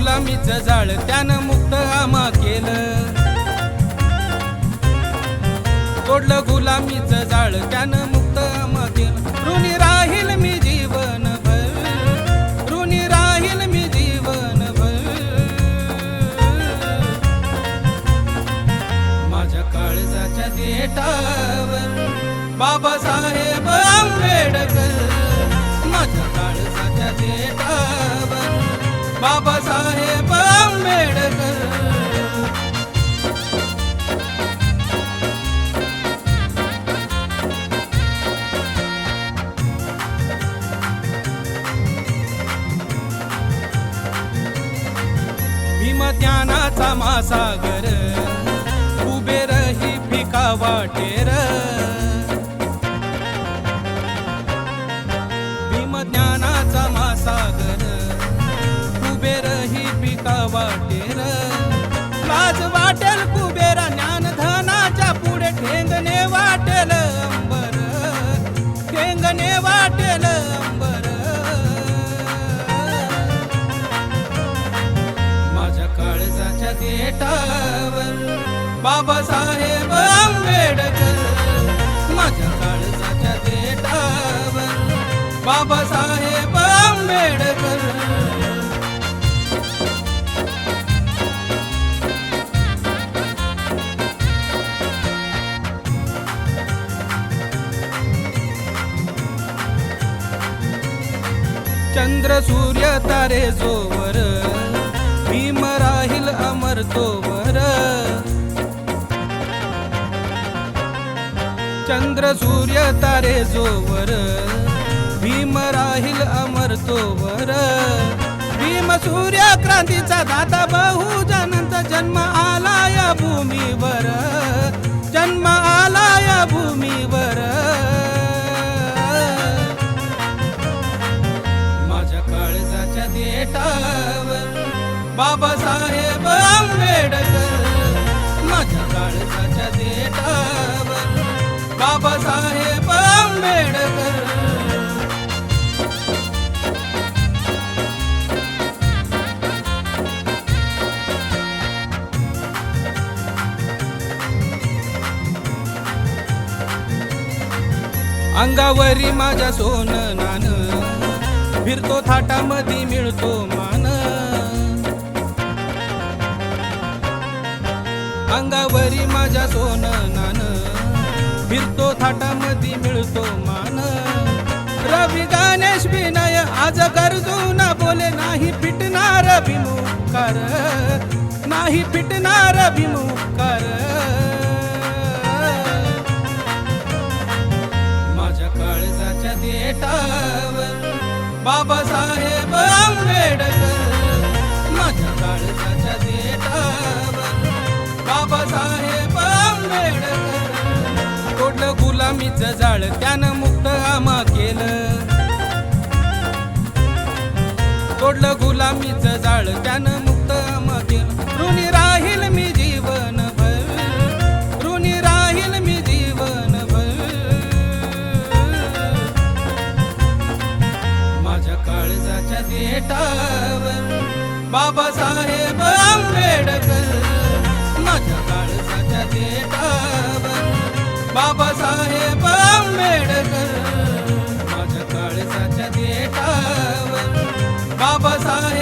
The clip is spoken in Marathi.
गुलामीच गुलामीचं जाळ त्यानं मुक्त आमा केलं. तोडलं गुलामीचं जाळ त्यानं मुक्त आमा केलं. ऋणी राहील मी जीवन भर ऋणी राहील मी जीवन माझ्या काळजाच्या देटावर बाबासाहेब भीमज्ञानाचा मासागर कुबेर ही फिका वाटेर. भीमज्ञानाचा मासागर कुबेर ही पिका वाटेर. काळजाच्या देटावर बाबासाहेब आंबेडकर. माझ्या काळजाच्या देटावर बाबासाहेब आंबेडकर. चंद्र सूर्य तारे जोवर तोवर चंद्र सूर्य तारे जोवर. भीम राहील अमर तोवर. भीम सूर्य क्रांतीचा दाता बहुजनांचा जन्म आला या भूमीवर. जन्म आला या भूमीवर. बाबासाहेब आंबेडकर माझ्या काळजाच्या देटावर. बाबासाहेब आंबेडकर. अंगावरी माझ्या सोन नान फिरतो थाटामध्ये मिळतो मान. अंगावरी माझ्या सोन नान फिरतो थाटामध्ये मिळतो मान. रवी गणेश विनय आज गरजू ना बोले नाही फिटणार कर नाही फिटणार कर माझ्या काळजाच्या देटावर बाबासाहेब आंबेडकर स्वामीच जाळ त्यानं मुक्त आमा केलं. तोडलं गुलामीचं जाळ त्यानं मुक्त आमा केलं. ऋणी राहील मी जीवन भर ऋणी राहील मी जीवन माझ्या काळजाच्या देटावर बाबासाहेब आंबेडकर. माझ्या काळजाच्या देटावर बाबा आंबेडकर माझ्या काळजाच्या देटावर बाबासाहेब